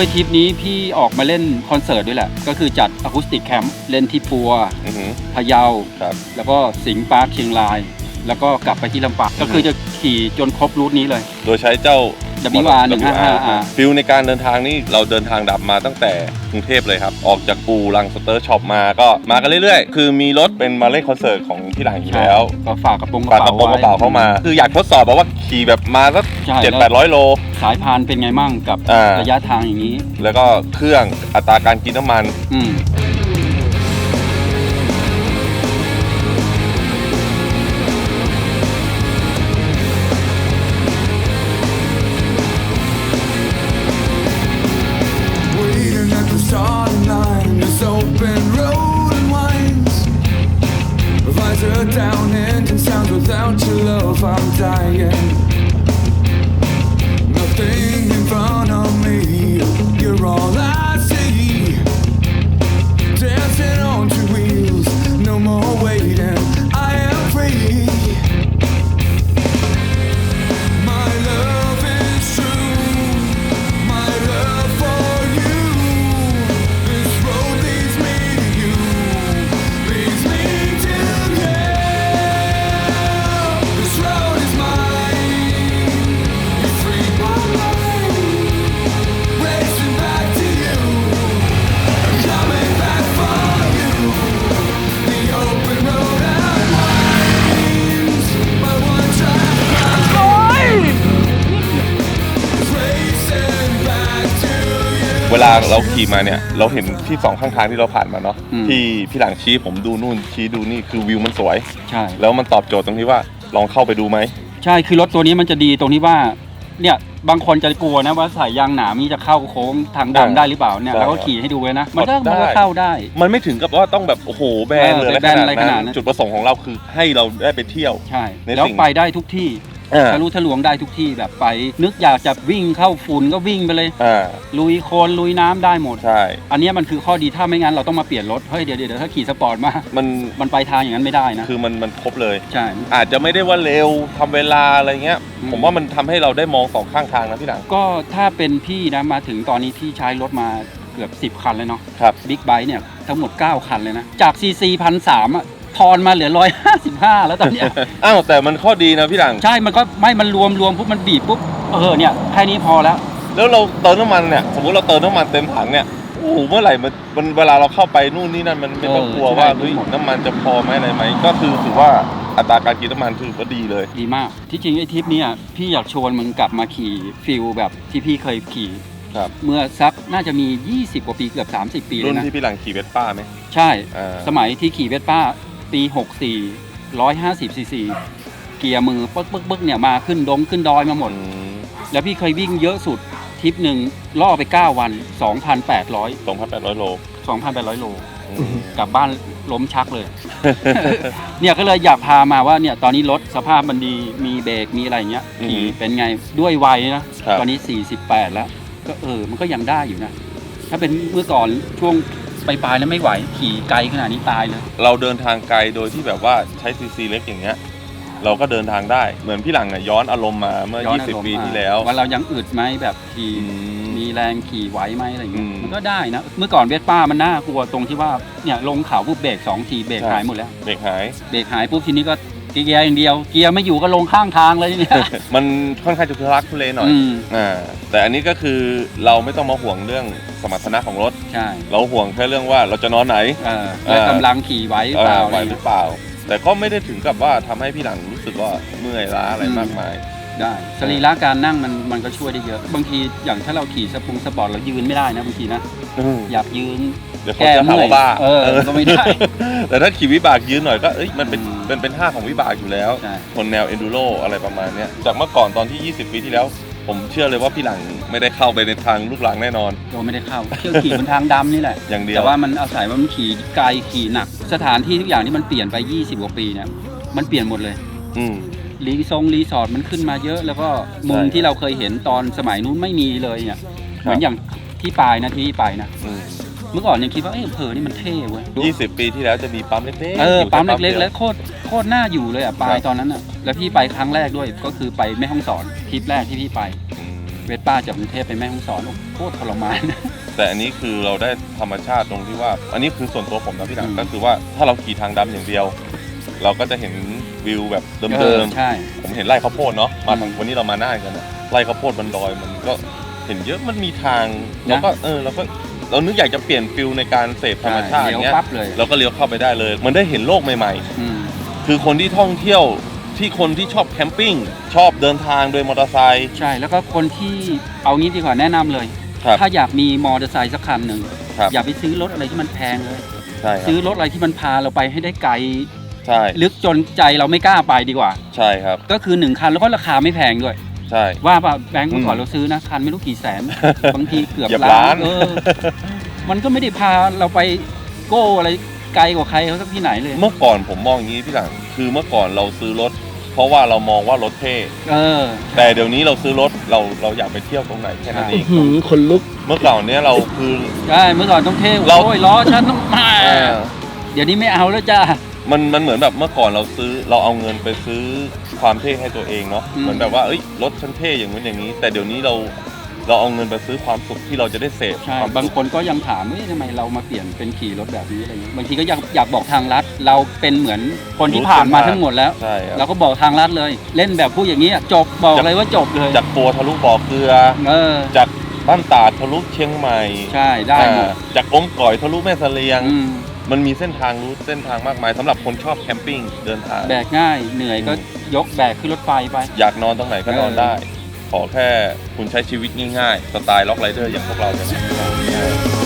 ด้วยทริปนี้พี่ออกมาเล่นคอนเสิร์ตด้วยแหละ ก็คือจัดอะคูสติกแคมป์เล่นที่ปัวอือหือ พะเยา ครับ แล้วก็สิงห์ปาร์คเชียงราย แล้วก็กลับไปที่ลำปางก็คือจะขี่จนครบรูทนี้เลย โดยใช้เจ้า WR 155 R ฟิลในการเดินทางนี่เราเดินทางดับมาตั้งแต่กรุงเทพเลยครับ ออกจากปูรังสเตอร์ช็อปมาก็มากันเรื่อยๆ คือมีรถเป็นมาเล่นคอนเสิร์ตของพี่หลังอยู่แล้วก็ฝากกระโปรงกฝากระกระโปรงกเป๋าระเป๋าเข้ามา คืออยากทดสอบแบบว่าขี่แบบมาสักใช่เจ็ดแล้วแปดร้อยโล สายพานเป็นไงมั่งกับอ่า ระยะทางอย่างนี้ แล้วก็เครื่องอัตราการกินน้ำมัน อืม Starting line, this open road and winds. Visor down, engine sounds without your love, I'm dying. Nothing in front เวลาเราขี่มาเนี่ย เราเห็นที่สองข้างทางที่เราผ่านมาเนาะอืม ที่พี่หลังชี้ผมดูนู่นชี้ดูนี่คือวิวมันสวย ใช่ แล้วมันตอบโจทย์ตรงที่ว่าลองเข้าไปดูไหม ใช่คือรถตัวนี้มันจะดีตรงที่ว่า เนี่ยบางคนจะกลัวนะว่าสายยางหนามีจะเข้าโค้งทางดำได้หรือเปล่าเนี่ยใช่เราก็ขี่ให้ดูเลยนะมันก็ได้มันก็เข้าได้ มันไม่ถึงกับว่าต้องแบบโอ้โหแบนเออเลยแบนอะไรขนาดนั้นจุดประสงค์ของเราคือให้เราได้ไปเที่ยว ใช่ ในแล้วสิ่ง ไปได้ทุกที่ อ่าทะลุทะลวงได้ทุกที่แบบไป นึกอยากจะวิ่งเข้าฝุ่นก็วิ่งไปเลย อ่าลุยโคลนลุยน้ำได้หมด ใช่ อันเนี้ยมันคือข้อดีถ้าไม่งั้นเราต้องมาเปลี่ยนรถเฮ้ยเดี๋ยวเดี๋ยวเดี๋ยวถ้าขี่สปอร์ตมา มันมันไปทางอย่างนั้นไม่ได้นะคือมันมันครบเลย ใช่ อาจจะไม่ได้ว่าเร็วทำเวลาอะไรเงี้ย อืม ผมว่ามันทำให้เราได้มองสองข้างทางนะพี่หลัง ก็ถ้าเป็นพี่นะมาถึงตอนนี้พี่ใช้รถมาเกือบ 10 คันเลยเนาะครับ บิ๊กไบค์เนี่ยทั้งหมด 9 คันเลยนะ จากซีซีพันสามอะ ทอนมาเหลือ155แล้วตอนเนี้ย อ้าวแต่มันข้อดีนะพี่หลัง ใช่ มันก็ไม่ มันรวมรวมปุ๊บ มันบีบปุ๊บ เออ เนี่ย แค่นี้พอแล้ว แล้วเราเติมน้ำมันเนี่ย สมมติเราเติมน้ำมันเต็มถังเนี่ย โอ้โห เมื่อไหร่มันมันเวลาเราเข้าไปนู่นนี่นั่นมันไม่ต้องเออกลัวใช่ว่าเฮ้ยหมดน้ำมันจะพอไหมอะไรไหม ก็คือถือว่าอัตราการกินน้ำมันถือว่าดีเลย ดีมาก ที่จริงไอ้ทริปเนี้พี่อยากชวนมึงกลับมาขี่ฟิลแบบที่พี่เคยขี่ครับ เมื่อสักน่าจะมี 20 กว่าปีเกือบ 30 ปีเลรุ่ยนนะ ที่พี่หลังขี่เวสป้าไหม ใช่ อ่า สมัยที่ขี่เวสป้า ปี 64 150ซีซีเกียร์มือปึ๊กปึ๊กปึ๊กเนี่ยมาขึ้นดงขึ้นดอยมาหมดอืมแล้วพี่เคยวิ่งเยอะสุดทริปหนึ่งล่อไป 9 วัน 2,800สองพันแปดร้อยโล 2,800 โลอืมกลับบ้านล้มชักเลย เนี่ยก็เลยอยากพามาว่าเนี่ยตอนนี้รถสภาพมันดีมีเบรกมีอะไรอย่างเงี้ยอืมขี่เป็นไงด้วยวัยนะครับตอนนี้ 48 แล้ว ก็เออมันก็ยังได้อยู่นะ ถ้าเป็นเมื่อก่อนช่วง ปลายๆแล้วไม่ไหวขี่ไกลขนาดนี้ตายเลย เราเดินทางไกลโดยที่แบบว่าใช้ซีซีเล็กอย่างเงี้ยเราก็เดินทางได้เหมือนพี่หลังอะย้อนอารมณ์มาเมื่อ ย้อนอารม20 ณ์ปีมาที่แล้ว ว่าเรายังอึดไหมแบบขี่อืมมีแรงขี่ไหวไหมอะไรอย่างเงี้ยอืมมันก็ได้นะ เมื่อก่อนเวสป้ามันน่ากลัวตรงที่ว่าเนี่ยลงเขาปุ๊บเบรกสองทีเบรกใช่ หายหมดแล้วเบรกหาย เบรกหายปุ๊บทีนี้ก็ เกียร์อย่างเดียว เกียร์ไม่อยู่ก็ลงข้างทางเลยเนี่ย มันค่อนข้างจะทุรักทุเลหน่อยอืม อ่าแต่อันนี้ก็คือเราไม่ต้องมาห่วงเรื่องสมรรถนะของรถ ใช่เราห่วงแค่เรื่องว่าเราจะนอนไหนเออแล้วกำลังขี่ไหวหรือเปล่าเอออะไหวไรหรืเงี้อยเปล่า แต่ก็ไม่ได้ถึงกับว่าทำให้พี่หลังรู้สึกว่าเมื่อยล้าอะไรอืมมากมาย ได้สรีระการนั่งมันมันก็ช่วยได้เยอะ บางทีอย่างถ้าเราขี่สปงสปอร์ตเรายืนไม่ได้นะบางทีนะอยากยืนเดี๋ยวเขาจะหาว่าบ้าเออก็ไม่ได้ แต่ถ้าขี่วิบากยืนหน่อยก็เอ้ยมันเป็นอืมเป็นเป็นท่าของวิบากอยู่แล้วใช่คนแนวเอนดูโรอะไรประมาณเนี้ยจากเมื่อก่อนตอนที่ 20 ปีที่แล้ว ผมเชื่อเลยว่าพี่หลังไม่ได้เข้าไปในทางลูกหลังแน่นอนเราไม่ได้เข้าเที่ยวขี่บนทางดำนี่แหละอย่างเดียวแต่ว่ามันอาศัยว่ามันขี่ไกลขี่หนัก สถานที่ทุกอย่างที่มันเปลี่ยนไป 20 กว่าปีเนี่ยมันเปลี่ยนหมดเลย อื มรีซงรีสอร์ทมันขึ้นมาเยอะ แล้วก็มุมใช่ที่เราเคยเห็นตอนสมัยนู้นไม่มีเลยเนี่ยเหมือนอย่างที่ปลายนะที่ไปนะอืมเมื่อก่อนยังคิดว่าเอ้ยอำเภอนี่มันเท่เว้ย20ปีที่แล้วจะมีปั๊มเล็กๆเอออยู่แค่ปั๊มเล็กๆดียแล้วโคตรโคตรน่าอยู่เลยอะปลาคยรับตอนนั้นอะแล้วพี่ไปครั้งแรกด้วยก็คือไปแม่ห้องสอนทริปแรกที่พี่ไปอืมเวสป้าจากกรุงเทพไปแม่ฮ่องสอนโอ้โคตรทรมานแต่อันนี้คือเราได้ธรรมชาติตรงที่ว่า อันนี้คือส่วนตัวผมนะพี่หนัอืงมก็คือว่าถ้าเราขี่ทางดำอย่างเดียว เราก็จะเห็น วิวแบบเอเดิอมใช่ๆผมเห็นไร่ข้าวโพดเนาะมาทางอืมวันนี้เรามาหน้ากันนะไร่ข้าวโพดบนดอยมันก็เห็นเยอะมันมีทางนะ เราก็เออเราก็เรานึกอยากจะเปลี่ยนฟิลในการเสพธรรมชาติอเลี้ยวย่างเงี้ยปั๊บเลยเราก็เลี้ยวเข้าไปได้เลย มันได้เห็นโลกใหม่อืมๆ คือคนที่ท่องเที่ยวที่คนที่ชอบแคมปิ้งชอบเดินทางโดยมอเตอร์ไซค์ ใช่แล้วก็คนที่เอางี้ดีกว่าแนะนำเลย ครับถ้าอยากมีมอเตอร์ไซค์สักคันหนึ่งครับ อย่าไปซื้อรถอะไรที่มันแพงเลย ใช่ครัซื้อบรถอะไรที่มันพาเราไปให้ได้ไกล ใช่ลึกจนใจเราไม่กล้าไปดีกว่า ใช่ครับ ก็คือหนึ่งคันแล้วก็ราคาไม่แพงด้วย ใช่ ว่าป่ะแบงค์เมื่อก่อนอืมเราซื้อนะคันไม่รู้กี่แสน บางทีเกือบเหยียบล้าล้านนเออมันก็ไม่ได้พาเราไปโก้อะไรไกลกว่าใครเขาสักที่ไหนเลย เมื่อก่อนผมมองอย่างนี้พี่หลัง คือเมื่อก่อนเราซื้อรถ เพราะว่าเรามองว่ารถเท่เออ แต่เดี๋ยวนี้เราซื้อรถเราเราอยากไปเที่ยวตรงไหนแค่นั้นใช่เองหืมคนลุก เมื่อก่อนเนี้ยเราคือใช่เมื่อก่อนต้องเท่เราโอ้ยล้อฉันต้องมาเอ่อเดี๋ยวนี้ไม่เอาแล้วจ้า มันมันเหมือนแบบเมื่อก่อนเราซื้อเราเอาเงินไปซื้อความเท่ให้ตัวเองเนาะอืม เหมือนแบบว่าเอ้ยรถฉันเท่อย่างนู้นอย่างนี้ แต่เดี๋ยวนี้เราเราเอาเงินไปซื้อความสุขที่เราจะได้เสพใช่ ความบางสุขคนก็ยังถามว่าเอ๊ะทำไมเรามาเปลี่ยนเป็นขี่รถแบบนี้อะไรเงี้ยบางทีก็อยากอยากบอกทางลัดเราเป็นเหมือนคนที่ผ่านมาทั้งหมดแล้ว ใช่ครับเราก็บอกทางลัดเลย เล่นแบบผู้อย่างนี้อะจบบอกเลยว่าจบเลยจากปัวทะลุบ่อเกลือ เออจากบ้านตาดทะลุเชียงใหม่ใช่ได้หมดอ่าจากองค์ก่อยทะลุแม่เสลียง อืม มันมีเส้นทางรู้เส้นทางมากมายสำหรับคนชอบแคมปิ้งเดินทาง แบกง่ายเหนื่อยก็อืมยกแบกขึ้นรถไฟไป อยากนอนตรงไหนก็นอนเออได้ ขอแค่คุณใช้ชีวิตง่ายๆ สไตล์ล็อกไรเดอร์อย่างพวกเราเนี่ยนะ